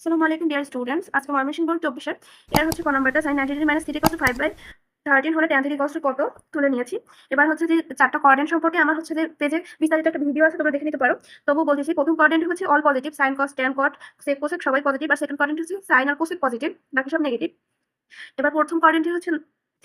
আসসালামু আলাইকুম dear students আজকে ময়মনসিংহ বোর্ড চব্বিশের এর হচ্ছে ক নাম্বারটা সাইন নাইনটি মাইনাস থ্রি কষ্ট ফাইভ বাই থার্টিন হলে টেন থ্রি কষ্ট কত তুলে নিয়েছি। এবার হচ্ছে যে চারটা কোয়ার্ডেন্ট সম্পর্কে আমার হচ্ছে যে পেজে বিস্তারিত একটা ভিডিও আছে, তোমরা দেখে নিতে পারো। তবু বলতেছি, প্রথম কোয়ার্ডেন্ট হচ্ছে all positive sine cos tan cot sec cosec সবাই পজিটিভ আর সেকেন্ড কোয়ার্ডেন্ট হচ্ছে সাইন আর কোসেক পজিটিভ বাকি সব নেগেটিভ এবার প্রথম কোয়ার্ডেন্টে হচ্ছে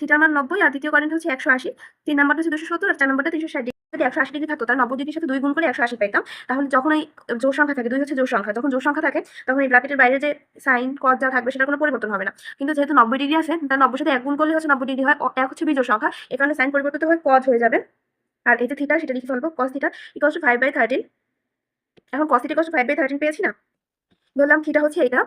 থিটার মান নব্বই, আর দ্বিতীয় কোয়ার্ডেন্ট হচ্ছে একশো আশি। তিন নাম্বারটা হচ্ছে দুশো সত্তর, আর চার নাম্বারটা তিনশো ষাট যদি একশো আশি ডিগ্রি থাকতো তার নব্বই ডিগ্রির সাথে দুই গুণ করে একশো আশি পাইতাম। তাহলে যখন এই জোর সংখ্যা থাকে, দুই হচ্ছে জোর সংখ্যা, যখন জোর সংখ্যা থাকে, তখন এই ব্র্যাকেটের বাইরে যে সাইন কস যা থাকবে সেটা কোনো পরিবর্তন হবে না। কিন্তু যেহেতু নব্বই ডিগ্রি আছে তার নব্বই সাথে এক গুণ করলে হচ্ছে নব্বই ডিগ্রি হয় এক হচ্ছে বিজোর সংখ্যা। এখানে সাইন পরিবর্তিত হয়ে কজ হয়ে যাবে। আর এই যে থিটা সেটা লিখে ফেলব cos theta equals to five by thirteen এখন cos theta equals to five by thirteen পেয়েছি না? বললাম থিটা হচ্ছে এইটা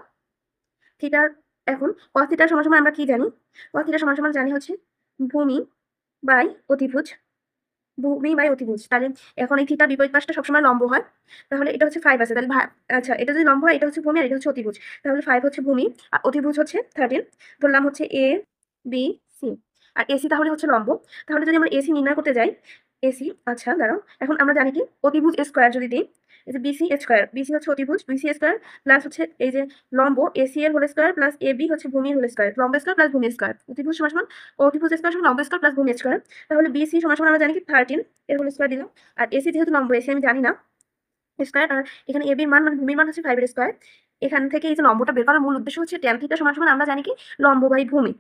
থিটার এখন কস থিটার সমান সমান আমরা কি জানি? কস থিটার সমান সমান জানি হচ্ছে ভূমি বাই অতিভুজ। ভূমি বাই অতিভুজ তাহলে এখন এই থিটার বিপরীত পাশটা সবসময় লম্ব হয়। তাহলে এটা হচ্ছে ফাইভ আছে। তাহলে আচ্ছা এটা যদি লম্ব হয়, এটা হচ্ছে ভূমি আর এটা হচ্ছে অতিভুজ। তাহলে ফাইভ হচ্ছে ভূমি আর অতিভুজ হচ্ছে থার্টিন ধরলাম হচ্ছে এ বি সি আর এসি তাহলে হচ্ছে লম্ব। তাহলে যদি আমরা এসি নির্ণয় করতে যাই এসি আচ্ছা দাঁড়াও। এখন আমরা জানি কি, অতিভুজ স্কোয়ার যদি দিই এই যে বিসি স্কোয়ার বিসি হচ্ছে অতিভুজ বিসি স্কোয়ার প্লাস হচ্ছে এই যে লম্ব এসি এর whole square plus A B হচ্ছে ভূমির হোল স্কোয়ার লম্ব স্কোয়ার প্লাস ভূমি স্কোয়ার অতিভুজ সমান অতিভুজ স্কোয়ার সমান লম্ব স্কোয়ার প্লাস ভূমি স্কোয়ার তাহলে বিসি সমান আমরা জানি কি থার্টিন এর হোল স্কোয়ার দিলাম, আর এসি যেহেতু লম্ব এসি আমি জানি না স্কোয়ার আর এখানে এ বির মান মানে ভূমির মান হচ্ছে ফাইভের স্কোয়ার এখান থেকে এই যে লম্বটা বের করার মূল উদ্দেশ্য হচ্ছে ট্যান থিটা সমান সমান আমরা জানি কি লম্ব বাই ভূমি,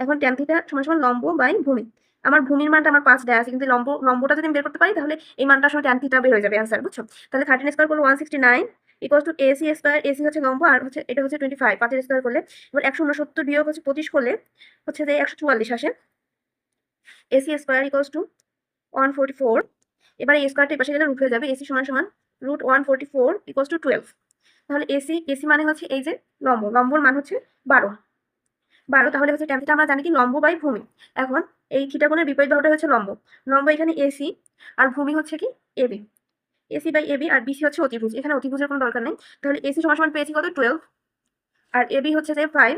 এখন ট্যান থিটা সমান সমান লম্ব বাই ভূমি আমার ভূমির মানটা আমার পাঁচ দেওয়া আছে, কিন্তু লম্ব, লম্বটা যদি বের করতে পারি, তাহলে এই মানটা আসলে ট্যান থিটা বের হয়ে যাবে অ্যান্সার বুঝছ? তাহলে থার্টিন স্কোয়ার করলে one sixty nine equal to AC square AC হচ্ছে লম্ব আর হচ্ছে, এটা হচ্ছে টোয়েন্টি ফাইভ পাঁচের স্কোয়ার করলে, এবার একশো উনসত্তর বিয়োগ হচ্ছে পঁচিশ করলে, হচ্ছে যে একশো চুয়াল্লিশ আসে। AC square equals to one forty four এবার এই স্কোয়ারটা পাশে গেলে রুট হয়ে যাবে এসি সমান সমান root one forty four equals to twelve তাহলে এসি এসি মানে হচ্ছে এই যে লম্ব, লম্বর মান হচ্ছে বারো। বারো তাহলে হচ্ছে থিটা আমরা জানি কি লম্ব বাই ভূমি। এখন এই থিটাগুণের বিপরীত বাহুটা হচ্ছে লম্ব। লম্ব এখানে এসি আর ভূমি হচ্ছে কি? এবি এসি বাই এবি আর বিসি হচ্ছে অতিভুজ। এখানে অতিভুজের কোনো দরকার নেই। তাহলে এসি সমান সমান পেয়েছি কত? টুয়েলভ আর এবি হচ্ছে যে ফাইভ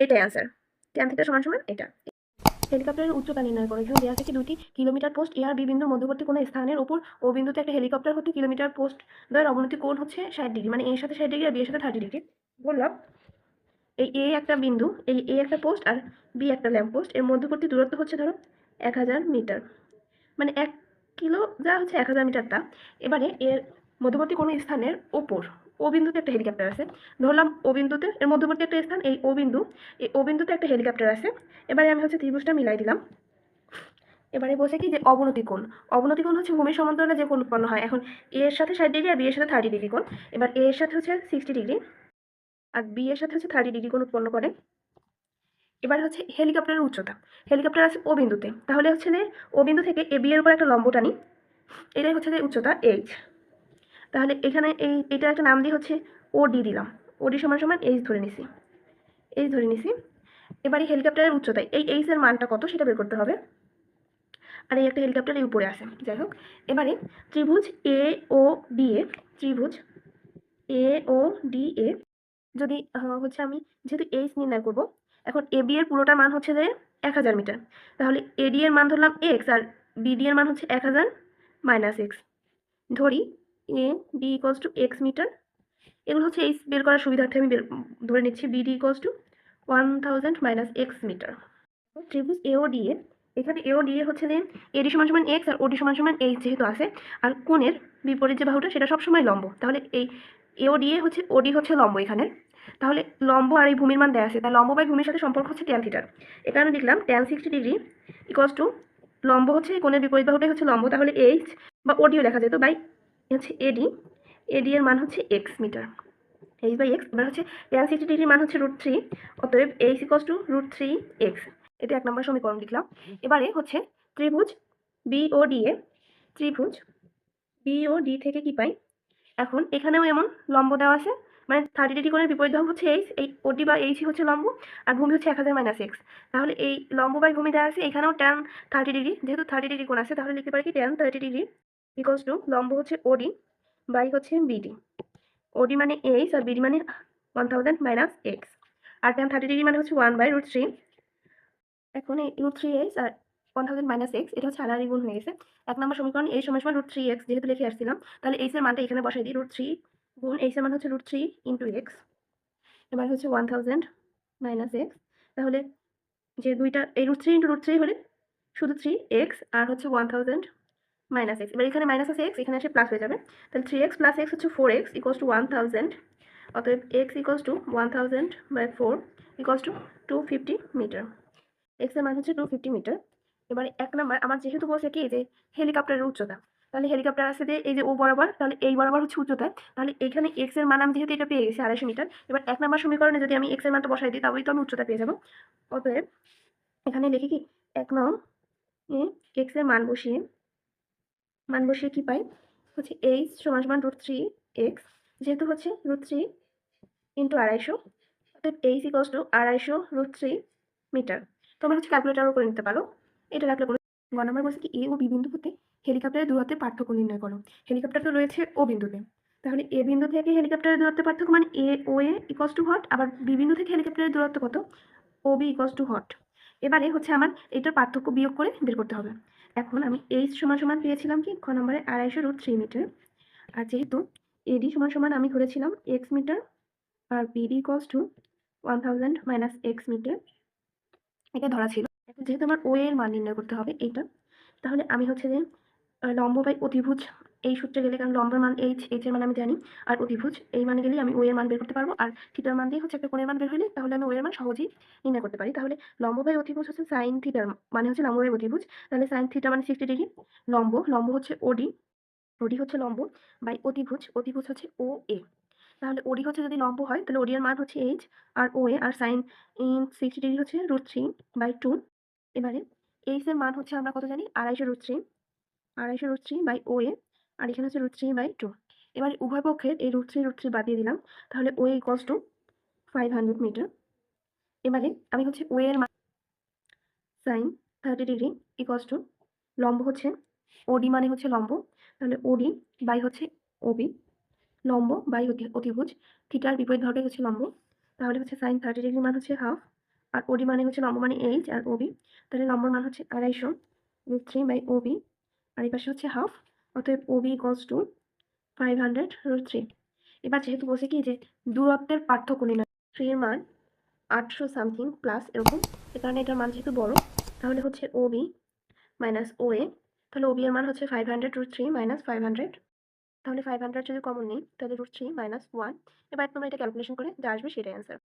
এটাই অ্যান্সার ট্যান থিটা সমান সমান এটা। হেলিকপ্টারের উচ্চতা নির্ণয় করে। এখানে দেওয়া থেকে দুটি কিলোমিটার পোস্ট এ বি বিন্দুর মধ্যবর্তী কোনো স্থানের উপর ও বিন্দুতে একটা হেলিকপ্টার হতে কিলোমিটার পোস্ট দ্বয়ের অবনতি কোণ হচ্ছে ষাট ডিগ্রি মানে এর সাথে ষাট ডিগ্রি আর বি এর সাথে থার্টি ডিগ্রি বললাম এই এ একটা বিন্দু, এই এ একটা পোস্ট আর বি একটা ল্যাম্প পোস্ট এর মধ্যবর্তী দূরত্ব হচ্ছে ধরো এক হাজার মিটার মানে এক কিলো যা হচ্ছে এক হাজার মিটারটা এবারে এর মধ্যবর্তী কোনো স্থানের ওপর ও বিন্দুতে একটা হেলিকপ্টার আছে। ধরলাম ও বিন্দুতে, এর মধ্যবর্তী একটা স্থান, এই ও বিন্দু, এই ও বিন্দুতে একটা হেলিকপ্টার আছে। এবারে আমি হচ্ছে ত্রিভুজটা মিলাই দিলাম। এবারে বলছে কি যে অবনতি কোণ অবনতি কোণ হচ্ছে ভূমির সমান্তরালে যে কোণ উৎপন্ন হয়। এখন এর সাথে ষাট ডিগ্রি আর বি এর সাথে থার্টি ডিগ্রি কোণ। এবার এর সাথে হচ্ছে সিক্সটি ডিগ্রি আর বি এর সাথে হচ্ছে থার্টি ডিগ্রি কোণ উৎপন্ন করে। এবার হচ্ছে হেলিকপ্টারের উচ্চতা। হেলিকপ্টার আছে ও বিন্দুতে। তাহলে হচ্ছে যে ও বিন্দু থেকে এ বি এর উপর একটা লম্ব টানি। এটাই হচ্ছে যে উচ্চতা এইচ তাহলে এখানে এই, এটা একটা নাম দিয়ে হচ্ছে ও ডি দিলাম। ওডি সমান সমান এইচ ধরে নিছি। এইচ ধরে নিছি। এবারে হেলিকপ্টারের উচ্চতায়, এই এইচ এর মানটা কত সেটা বের করতে হবে। আর এই একটা হেলিকপ্টার এই উপরে আছে। যাই হোক, এবারে ত্রিভুজ এ ও ডি এ ত্রিভুজ এ ও ডি এ যদি হচ্ছে আমি যেহেতু এইচ নির্ণয় করব, এখন এ বি এর পুরোটার মান হচ্ছে যে এক হাজার মিটার। তাহলে এডি এর মান ধরলাম এক্স আর বিডি এর মান হচ্ছে এক হাজার মাইনাস এক্স ধরি A D equals to x metre এগুলো হচ্ছে এইচ বের করার সুবিধার্থে আমি ধরে নিচ্ছি BD equals to one thousand minus x metre ত্রিভুজ এ ও ডি এ এখানে এ ও ডি এ হচ্ছে যে এডি সমান সমান এক্স আর ওডি সমান সমান এইচ যেহেতু আছে, আর কোণের বিপরীত যে বাহুটা সেটা সবসময় লম্ব। তাহলে এই এ ও ডি এ হচ্ছে ওডি হচ্ছে লম্ব এখানে। তাহলে লম্ব আর এই ভূমির মান দেওয়া আছে। তাই লম্ব বাই ভূমির সাথে সম্পর্ক হচ্ছে ট্যান থিটার এটা আমি লিখলাম tan sixty degree equals to লম্ব হচ্ছে, কোণের বিপরীত বাহুটাই হচ্ছে লম্ব। তাহলে এইচ বা ওডিও লেখা যেত বাই হচ্ছে এডি এডি এর মান হচ্ছে x metre H by x এবার হচ্ছে ট্যান সিক্সটি ডিগ্রির মান হচ্ছে রুট থ্রি অতএব H equals to root three x এটা এক নম্বর সমীকরণ লিখলাম। এবারে হচ্ছে ত্রিভুজ বি ও ডি এ ত্রিভুজ বি ও ডি থেকে কি পাই? এখন এখানেও এমন লম্ব দেওয়া আছে মানে থার্টি ডিগ্রি কোণের বিপরীত বাহু হচ্ছে এইচ এই ওডি বা এইচই হচ্ছে লম্ব আর ভূমি হচ্ছে এক হাজার মাইনাস এক্স তাহলে এই লম্ব বাই ভূমি দেওয়া আছে এখানেও ট্যান থার্টি ডিগ্রি যেহেতু থার্টি ডিগ্রি কোণ আছে তাহলে লিখতে পারি কি tan thirty degree equals to লম্ব হচ্ছে ওডি বাই হচ্ছে বিডি ওডি মানে এইচ আর বিডি মানে ওয়ান থাউজেন্ড মাইনাস এক্স আর ট্যান থার্টি ডিগ্রি মানে হচ্ছে ওয়ান বাই রুট থ্রি এখন এই রুট থ্রি এইচ আর ওয়ান থাউজেন্ড মাইনাস এক্স এটা হচ্ছে আনারি গুণ হয়ে গেছে। এক নম্বর সমীকরণ, এই সময় সময় রুট থ্রি এক্স যেহেতু লিখে আসছিলাম, তাহলে এর মানটা এখানে বসাই দিই রুট থ্রি গুণ এইচ এর মান হচ্ছে রুট থ্রি ইন্টু এক্স এবার হচ্ছে ওয়ান থাউজেন্ড মাইনাস এক্স তাহলে যে দুইটা, এই root three into root three হলে শুধু থ্রি এক্স আর হচ্ছে ওয়ান থাউজেন্ড মাইনাস এক্স এবার এখানে মাইনাস আছে এক্স এখানে এসে প্লাস হয়ে যাবে। তাহলে থ্রি এক্স প্লাস এক্স হচ্ছে four x equals to one thousand অতএব x equals to one thousand by four equals to two fifty metre এক্সের মান হচ্ছে টু ফিফটি মিটার এবার এক নাম্বার আমার যেহেতু বলছে কি, যে হেলিকপ্টারের উচ্চতা, তাহলে হেলিকপ্টার আছে যে এই যে ও বরাবর, তাহলে এই বরাবর হচ্ছে উচ্চতা, তাহলে এখানে এক্সের মান আমি যেহেতু এটা পেয়ে গেছি আড়াইশো মিটার এবার এক নাম্বার সমীকরণে যদি আমি এক্সের মানটা বসাই দিই তবেই তো আমি উচ্চতা পেয়ে যাব। অতএব, এখানে লিখি কি, এক নং এক্সের মান বসিয়ে মান বসিয়ে কি পাই? হচ্ছে এইচ সমান সমান রুট থ্রি এক্স যেহেতু হচ্ছে রুট থ্রি ইন্টু আড়াইশো অর্থাৎ এইচ ইকস টু আড়াইশো রুট থ্রি মিটার তোমরা হচ্ছে ক্যালকুলেটারও করে নিতে পারো। এটা রাখলে কোনো গ নম্বর বলছে কি, এ ও বি বিন্দু হতে হেলিকপ্টারের দূরত্বের পার্থক্য নির্ণয় করো। হেলিকপ্টার তো রয়েছে ও বিন্দুতে। তাহলে এ বিন্দু থেকে হেলিকপ্টারের দূরত্বের পার্থক্য মানে A, O, A equals to hot আবার বি বিন্দু থেকে হেলিকপ্টারের দূরত্ব কত? O B equals to hot এবারে হচ্ছে আমার এটার পার্থক্য বিয়োগ করে বের করতে হবে। এখন আমি এইচ সমান সমান পেয়েছিলাম কি, খ নম্বরে আড়াইশো রুট থ্রি মিটার। আর যেহেতু এডি সমান সমান আমি ধরেছিলাম x metre, R BD equals to one thousand minus x metre এটা ধরা ছিল। যেহেতু আমার ও এর মান নির্ণয় করতে হবে এইটা, তাহলে আমি হচ্ছে যে লম্ব বাই অতিভুজ এই সূত্রে গেলে, কারণ লম্বের মান এইচ এইচ এর মান আমি জানি, আর অতিভুজ এই মানে গেলেই আমি ও এর মান বের করতে পারব, আর থিটার মান দিয়ে হচ্ছে একটা কোণের মান বের হলে তাহলে আমি ও এর মান সহজেই নির্ণয় করতে পারি। তাহলে লম্ব বাই অতিভুজ হচ্ছে সাইন থিটার মানে হচ্ছে লম্ব বাই অতিভুজ তাহলে সাইন থিটা মানে সিক্সটি ডিগ্রি লম্ব লম্ব হচ্ছে ওডি ওডি হচ্ছে লম্ব বাই অতিভুজ অতিভুজ হচ্ছে ও এ তাহলে ওডি হচ্ছে যদি লম্ব হয়, তাহলে ওডি এর মান হচ্ছে এইচ আর ও এ আর সাইন ইন সিক্সটি ডিগ্রি হচ্ছে রুট থ্রি বাই টু এবারে এইচ এর মান হচ্ছে আমরা কত জানি? আড়াইশো রুট থ্রি আড়াইশো root three by O A আর এখানে হচ্ছে রুট থ্রি বাই টু এবার উভয় পক্ষের এই রুট থ্রি রুট থ্রি বাদ দিয়ে দিলাম, তাহলে O equals to five hundred metre এবারে আমি হচ্ছে ও এর মান sine thirty degree equals to লম্ব হচ্ছে ওডি মানে হচ্ছে লম্ব, তাহলে ওডি বাই হচ্ছে ওবি লম্ব বাই অতি, অতিভুজ। থিটার বিপরীত ধরটাই হচ্ছে লম্ব। তাহলে হচ্ছে সাইন থার্টি ডিগ্রি মান হচ্ছে হাফ আর ওডি মানে হচ্ছে লম্ব মানে এইচ আর ওবি তাহলে লম্বর মান হচ্ছে আড়াইশো রুট থ্রি বাই ওবি আর এই পাশে হচ্ছে হাফ অতএব OB equals to five hundred root three এবার যেহেতু বলছে কি যে দূরত্বের পার্থক্য নির্ণয় থ্রির মান আটশো সামথিং প্লাস এরকম, এ কারণে এটার মান যেহেতু বড়, তাহলে হচ্ছে ওবি মাইনাস ও এ তাহলে ওবি এর মান হচ্ছে five hundred root three minus five hundred তাহলে ফাইভ হান্ড্রেড যদি কমন নেই, তাহলে রুট থ্রি মাইনাস ওয়ান এবার তোমরা এটা ক্যালকুলেশন করে যা আসবে সেটাই অ্যান্সার